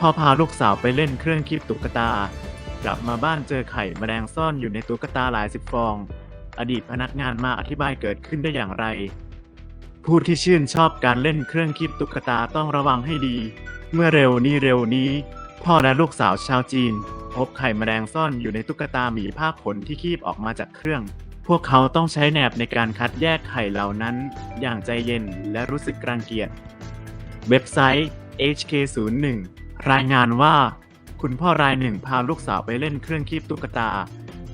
พ่อพาลูกสาวไปเล่นเครื่องคีบตุ๊กตา กลับมาบ้านเจอไข่แมลงซ่อนอยู่ในตุ๊กตาหลายสิบฟอง อดีตพนักงานมาอธิบายเกิดขึ้นได้อย่างไร ผู้ที่ชื่นชอบการเล่นเครื่องคีบตุ๊กตาต้องระวังให้ดี เมื่อเร็วนี้เร็วนี้ พ่อและลูกสาวชาวจีน พบไข่แมลงซ่อนอยู่ในตุ๊กตาหมีผ้าขนที่คีบออกมาจากเครื่อง พวกเขาต้องใช้แหนบในการคัดแยกไข่เหล่านั้น อย่างใจเย็นและรู้สึกรังเกียจเว็บไซต์ HK01 รายงานว่า คุณพ่อรายหนึ่งพาลูกสาวไปเล่นเครื่องคีบตุ๊กตา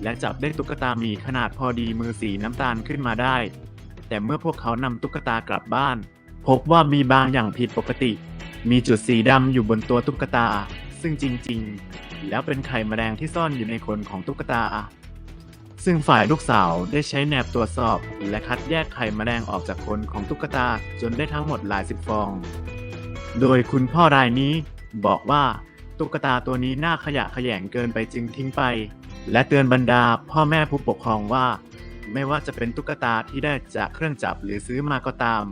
และจับได้ตุ๊กตามีขนาดพอดีมือสีน้ำตาลขึ้นมาได้ แต่เมื่อพวกเขานำตุ๊กตากลับบ้าน พบว่ามีบางอย่างผิดปกติ มีจุดสีดำอยู่บนตัวตุ๊กตา ซึ่งจริง ๆ แล้วเป็นไข่แมลงที่ซ่อนอยู่ในขนของตุ๊กตา ซึ่งฝ่ายลูกสาวได้ใช้แหนบตรวจสอบ และคัดแยกไข่แมลงออกจากขนของตุ๊กตาจนได้ทั้งหมดหลายสิบฟอง โดยคุณพ่อรายนี้ บอกว่าตุ๊กตาตัวนี้น่าขยะแขยงเกินไปจึงทิ้งไป และเตือนบรรดาพ่อแม่ผู้ปกครองว่า ไม่ว่าจะเป็นตุ๊กตาที่ได้จากเครื่องจับหรือซื้อมาก็ตาม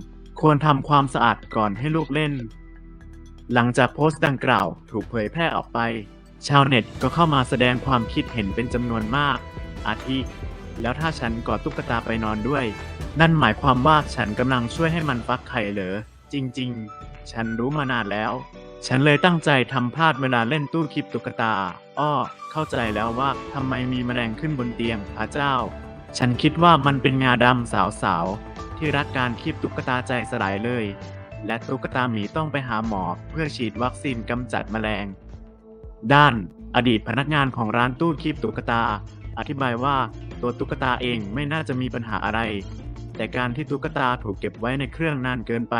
ควรทำความสะอาดก่อนให้ลูกเล่น หลังจากโพสต์ดังกล่าวถูกเผยแพร่ออกไป ชาวเน็ตก็เข้ามาแสดงความคิดเห็นเป็นจำนวนมาก อาทิ แล้วถ้าฉันกอดตุ๊กตาไปนอนด้วย นั่นหมายความว่าฉันกำลังช่วยให้มันฟักไข่เหรอจริง ๆ ฉันรู้มานานแล้ว ฉันเลยตั้งใจทำพลาดเวลาเล่นตู้คลิปตุ๊กตา อ้อ เข้าใจแล้วว่าทำไมมีแมลงขึ้นบนเตียงพระเจ้า ฉันคิดว่ามันเป็นงาดำสาวๆ ที่รักการคีบตุ๊กตาใจสลายเลย และตุ๊กตาหมีต้องไปหาหมอเพื่อฉีดวัคซีนกำจัดแมลง ด้านอดีตพนักงานของร้านตู้คีบตุ๊กตา อธิบายว่าตัวตุ๊กตาเองไม่น่าจะมีปัญหาอะไร แต่การที่ตุ๊กตาถูกเก็บไว้ในเครื่องนานเกินไป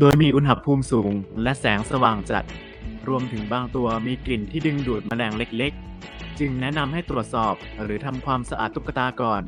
โดยมีอุณหภูมิสูงและแสงสว่างจัด รวมถึงบางตัวมีกลิ่นที่ดึงดูดแมลงเล็กๆ จึงแนะนำให้ตรวจสอบหรือทำความสะอาดตุ๊กตาก่อน